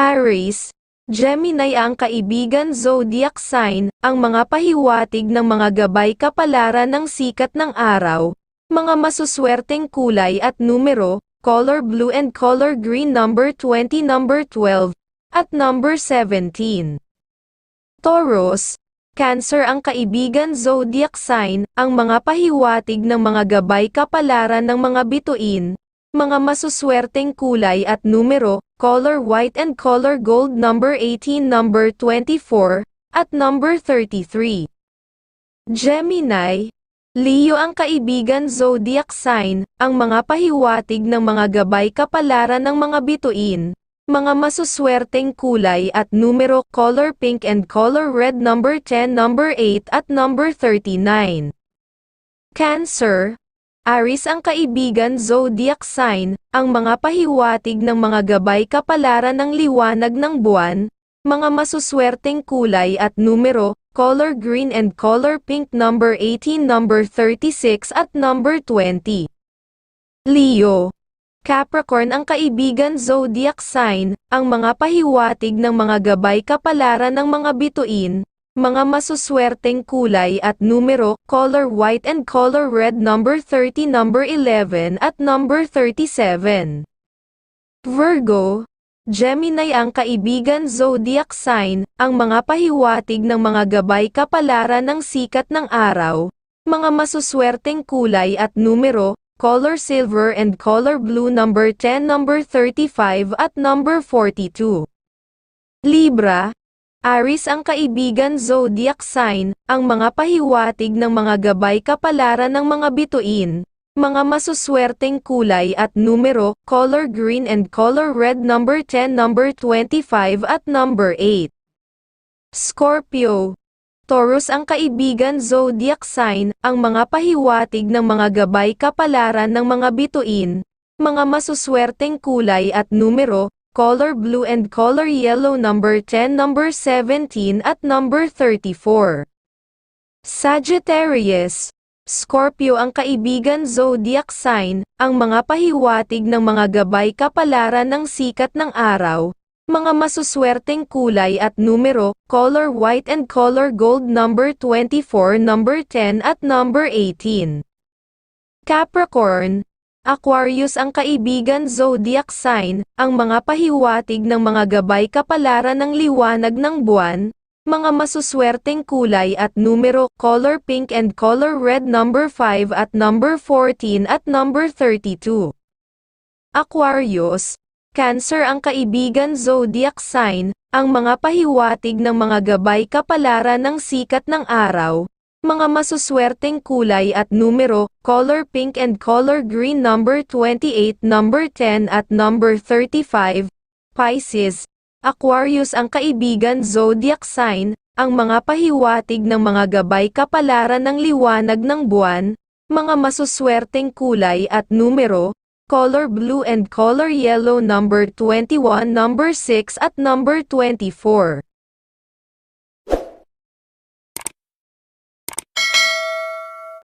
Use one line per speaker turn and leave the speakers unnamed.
Aries, Gemini ang kaibigan zodiac sign, ang mga pahiwatig ng mga gabay kapalaran ng sikat ng araw, mga masuswerteng kulay at numero, color blue and color green number 20 number 12, at number 17. Taurus, Cancer ang kaibigan zodiac sign, ang mga pahiwatig ng mga gabay kapalaran ng mga bituin, mga masuswerteng kulay at numero, color white and color gold number 18 number 24, at number 33. Gemini, Leo ang kaibigan zodiac sign, ang mga pahiwatig ng mga gabay kapalaran ng mga bituin, mga masuswerteng kulay at numero, color pink and color red number 10 number 8 at number 39. Cancer, Aris ang kaibigan zodiac sign, ang mga pahiwatig ng mga gabay kapalaran ng liwanag ng buwan, mga masuswerteng kulay at numero, color green and color pink number 18 number 36 at number 20. Leo Capricorn ang kaibigan zodiac sign, ang mga pahiwatig ng mga gabay kapalaran ng mga bituin, mga masuswerteng kulay at numero, color white and color red number 30 number 11 at number 37. Virgo, Gemini ang kaibigan zodiac sign, ang mga pahiwatig ng mga gabay kapalaran ng sikat ng araw, mga masuswerteng kulay at numero, color silver and color blue number 10 number 35 at number 42. Libra, Aris ang kaibigan zodiac sign, ang mga pahiwatig ng mga gabay kapalaran ng mga bituin, mga masuswerteng kulay at numero, color green and color red number 10 number 25 at number 8. Scorpio, Taurus ang kaibigan zodiac sign, ang mga pahiwatig ng mga gabay kapalaran ng mga bituin, mga masuswerteng kulay at numero, color blue and color yellow number 10 number 17 at number 34. Sagittarius, Scorpio ang kaibigan zodiac sign, ang mga pahiwatig ng mga gabay kapalaran ng sikat ng araw, mga masuswerteng kulay at numero, color white and color gold number 24 number 10 at number 18. Capricorn, Aquarius ang kaibigan zodiac sign, ang mga pahiwatig ng mga gabay kapalaran ng liwanag ng buwan, mga masuswerteng kulay at numero, color pink and color red number 5 at number 14 at number 32. Aquarius, Cancer ang kaibigan zodiac sign, ang mga pahiwatig ng mga gabay kapalaran ng sikat ng araw, mga masuswerteng kulay at numero, color pink and color green number 28 number 10 at number 35, Pisces, Aquarius ang kaibigan zodiac sign, ang mga pahiwatig ng mga gabay kapalaran ng liwanag ng buwan, mga masuswerteng kulay at numero, color blue and color yellow number 21 number 6 at number 24.